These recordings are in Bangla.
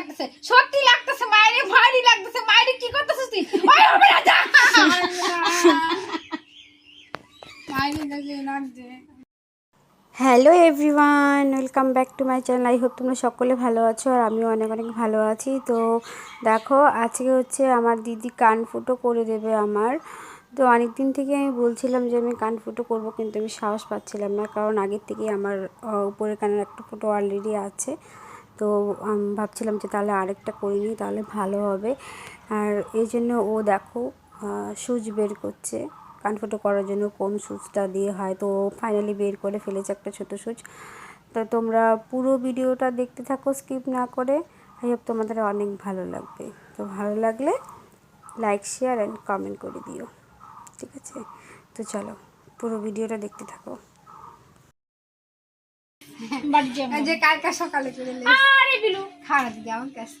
লাগতেছে? সত্যি লাগতেছে, মায়েরে ভারী লাগতেছে, মায়েরে কি করতেছিস তুই? ওই হবে না যা! Hello everyone, welcome back to my channel. I hope তোমরা সকলে ভালো আছো আর আমিও অনেক অনেক ভালো আছি। তো দেখো, আজকে হচ্ছে আমার দিদি কান ফুটো করে দেবে আমার। তো অনেক দিন থেকে আমি বলছিলাম যে আমি কান ফুটো করব, কিন্তু আমি সাহস পাচ্ছিলাম না, কারণ আগের থেকেই আমার উপরের কানের একটা ফুটো অলরেডি আছে। তো ভাবছিলাম যে তাহলে আরেকটা করে নিই, তাহলে ভালো হবে। আর এই জন্য ও দেখো সুচ বের করছে। কান ফুটো করার জন্য কোন সুচটা দিয়ে হয়। তো ফাইনালি বের করে ফেলেছে একটা ছোট সুচ। তো তোমরা পুরো ভিডিওটা দেখতে থাকো স্কিপ না করে। আই হোপ তোমাদের অনেক ভালো লাগবে। তো ভালো লাগলে লাইক শেয়ার অ্যান্ড কমেন্ট করে দিও। ঠিক আছে? তো চলো, পুরো ভিডিওটা দেখতে থাকো। বাড়ি যাব। যে কালকে সকালে করে লে আরে বিলু। খাওয়া দিকে আমার কাছে।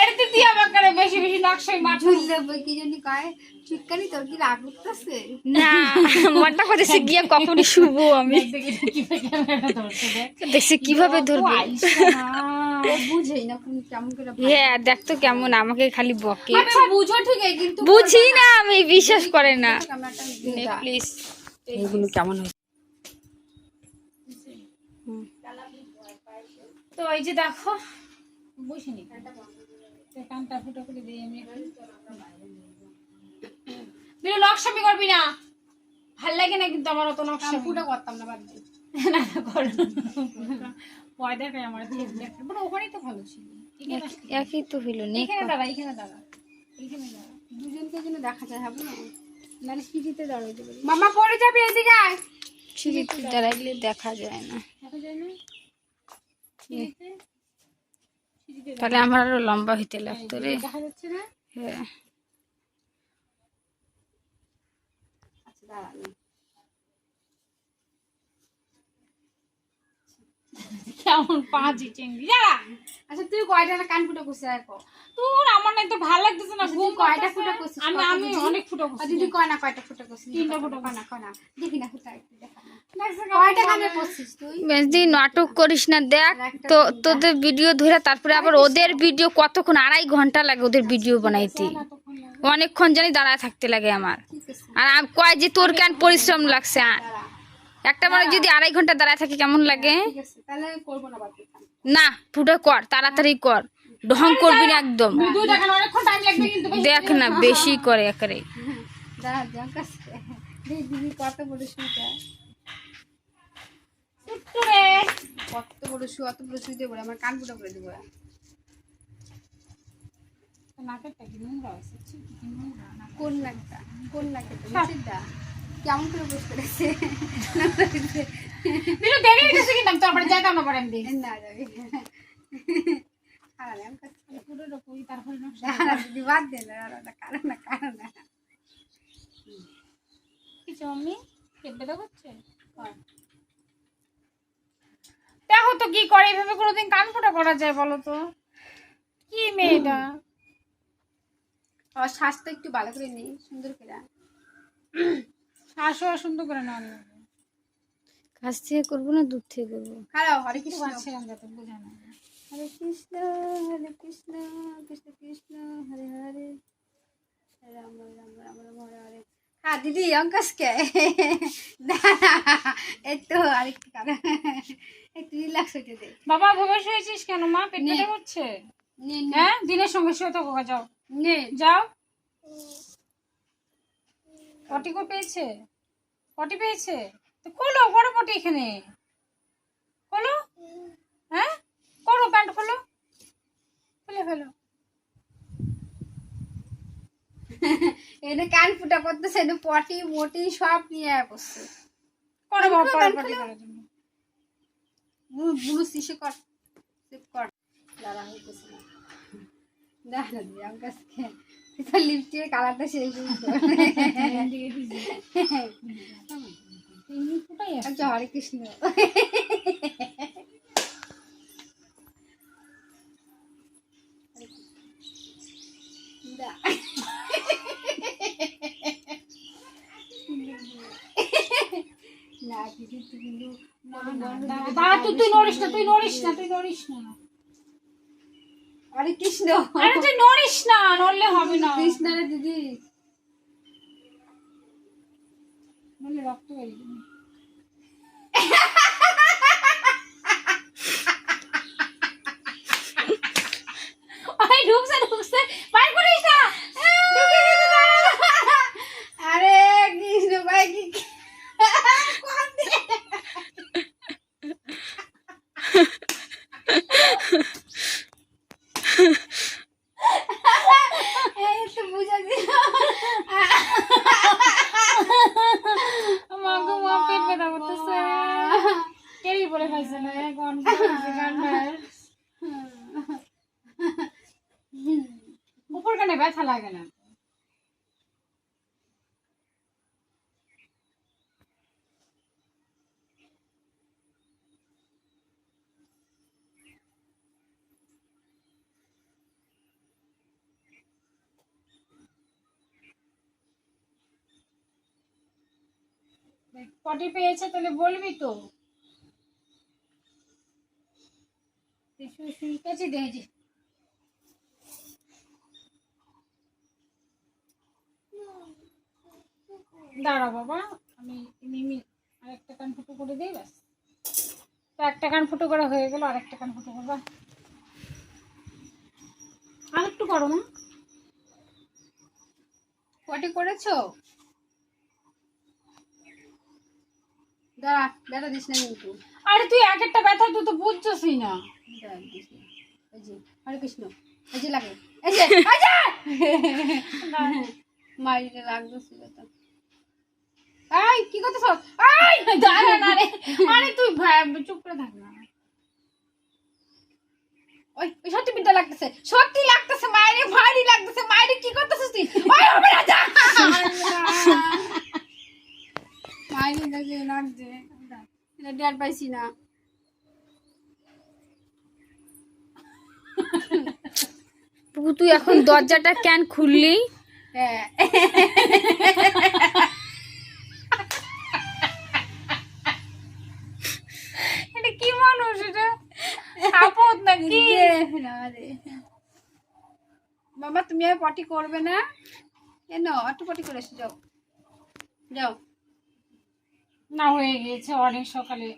এটা তো তুই আমার কানে বেশি বেশি মাঠ ঝুল কি জানি কয়? চুটকানি তোর কি রাগ উঠতেছে? না মনটা করতেছে গিয়ে কখনই শুভ আমি। দেখছি কীভাবে ধরবো। ও বুঝেই না কেমন হ্যাঁ দেখ তো কেমন আমাকে খালি বকে। আচ্ছা বুঝো ঠিকই কিন্তু বুঝি না আমি বিশ্বাস করে না। প্লিজ এইগুলো কেমন হয় তো এই যে দেখো বসিনি কানটা ফুটো করে দিই আমি নকশামি করবি না। ভালো লাগে না কিন্তু আমার অত করতাম না ভয় দেখায় আমার বড় ওখানেই তো ভালো ছিল। একই তো হইল এখানে দাঁড়া এখানে দাঁড়া। এখানে দাঁড়া। দুজনকে যেন দেখা যায় হবে না? নাহলে সিঁড়িতে দাঁড়াইতে পারি। মামা পড়ে যাবে এদিকে সিঁড়িতে দাঁড়াইলে দেখা যায় না। দেখা যায় না? তাহলে আমার আরও লম্বা হইতে লাগতো রে। দেখা যাচ্ছে না? হ্যাঁ। আচ্ছা কেমন পাঁচি চিংড়ি। আচ্ছা তুই কয়টা কান ফুটো করছিস দেখো তোর আমার তো ভালো লাগতেছে না। ঘুম কয়টা কয়টা ফুটো ফুটো করছিস? আমি আমি অনেক ফুটো করছি দিদি কয় না কয়টা ফুটো করছিস? তিনটা ফুটো কয় না কয় না। দেখি না ফুটা একটু দেখা। বেশি নাটক করিস না দেখ তো তোদের ভিডিও ধরে তারপরে আবার ওদের ভিডিও কতক্ষণ আড়াই ঘণ্টা লাগে ওদের ভিডিও বানাইতে। অনেকক্ষণ জানি দাঁড়ায় থাকতে লাগে আমার। আর কয় যে তোর কেন পরিশ্রম লাগছে একটা মানে যদি আড়াই ঘণ্টা দাঁড়ায় থাকে কেমন লাগে? তাহলে করব না ফুটো কর তাড়াতাড়ি কর। ঢং করবি না একদম। দেখ না বেশি করে একারে কত কত বড় শু অত বড় শু দেবো আমার কান ফুটো করে দেবো নাকেরটা কি নোংরা আছে ছি, কি নোংরা নাক। কোন লাগতা কোন লাগতা নিচেরটা? কেমন করে বসে রয়েছে বিলু দেরি হইতেছে কিন্তু আমি তোর যাইতাম না পরে আমি দেখি না যাবে খারাপ আমি কাছে পুরোটা করি তারপরে নকশা দিদি বাদ দে না কারণ না কারণ না। কিছু আমি ব্যথা করছে দেখো তো কি করে? এইভাবে কোনোদিন কান ফোটা করা যায় বলো তো। কি মেয়েটা? আর শ্বাসটা একটু ভালো করে নেই সুন্দর করে। শাশুড়া সুন্দর করে না কাছ থেকে করব না দূর থেকে করব? খারাপ হরে কৃষ্ণ। পাচ্ছিলাম যাতে বোঝা না হরে কৃষ্ণ হরে কৃষ্ণ কৃষ্ণ কৃষ্ণ হরে হরে। রাম রাম রাম রাম হরে হরে। হ্যাঁ দিদি অঙ্কাশকে একটু আরেকটু কারণ একটু রিল্যাক্স হইতে দে বাবা ভবেশ হয়েছিস কেন মা? পেট ব্যথা করছে? হ্যাঁ? দিনের সঙ্গে শুয়ে থাকো গা, যাও। নে। যাও। পটি কো পেয়েছে? পটি পেয়েছে? তো খোলো বড় পটি এখানে। খোলো। হ্যাঁ? করো প্যান্ট খোলো খুলে ফেলো এনে কান ফুটা করতেছে এনে পটি মোটি সব নিয়ে বসছে করো বাবা পটি করার জন্য। বুড়ো শিশে কর শিব কর। দাঁড়া হইতেছে না। দাঁড়া দিদি অঙ্কাশকে তোর লিপস্টিকের কালারটা সেই আচ্ছা হরে কৃষ্ণ। দা। তুই তুই নড়িস না তুই নড়িস না তুই নড়িস না। আরে কৃষ্ণ আরে তুই নড়িস না নড়লে হবে না। কৃষ্ণ রে দিদি। নড়লে রক্ত বেরিয়ে যাবে। ঢুকছে ঢুকছে বাইর করিস না ঢুকে গেছে দাঁড়া। আরে কৃষ্ণ ভাই কি কোন দিকে? এই তো বুঝা দিল মা গো মা পেট ব্যথা করতেছে উপর কানে ব্যথা লাগে না পটি পেয়েছে তাহলে বলবি তো। আছে দেখেছি দাঁড়া বাবা, আমি মিমি আরেকটা কান ফুটো করে দিই, ব্যাস। তো একটা কান ফুটো করা হয়ে গেল, আরেকটা কান ফুটো করবা। আর একটু করো না পটি করেছ? দাঁড়া দাঁড়া দিস না কিন্তু। আরে তুই এক একটা ব্যথা তুই তো বুঝছসই না। এই হরে কৃষ্ণ এই যে লাগে, এই যে এই যে! এই, কি করতেছ? আই দাঁড়া না রে। আরে তুই চুপ করে থাক না। ওই সত্যি বিদ্যা লাগতেছে, সত্যি লাগতেছে মায়েরে ভারী লাগতেছে মায়েরে কি করতেছিস তুই ওই হবে না যা মায়েরে লাগছে লাগছে এটা পাইছি না। তুই এখন দরজাটা কেন খুললি? হ্যাঁ। এটা কি মানুষ এটা? আপদ নাকি বাবা তুমি আর পটি করবে না? কেন একটু পটি করে এসে যাও। যাও। না হয়ে গিয়েছে অনেক সকালে।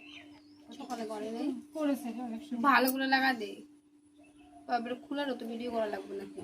সকালে করে নেই? করেছে অনেক ভালো করে লাগা দে তারপরে খুলে তো ভিডিও করা লাগবে নাকি?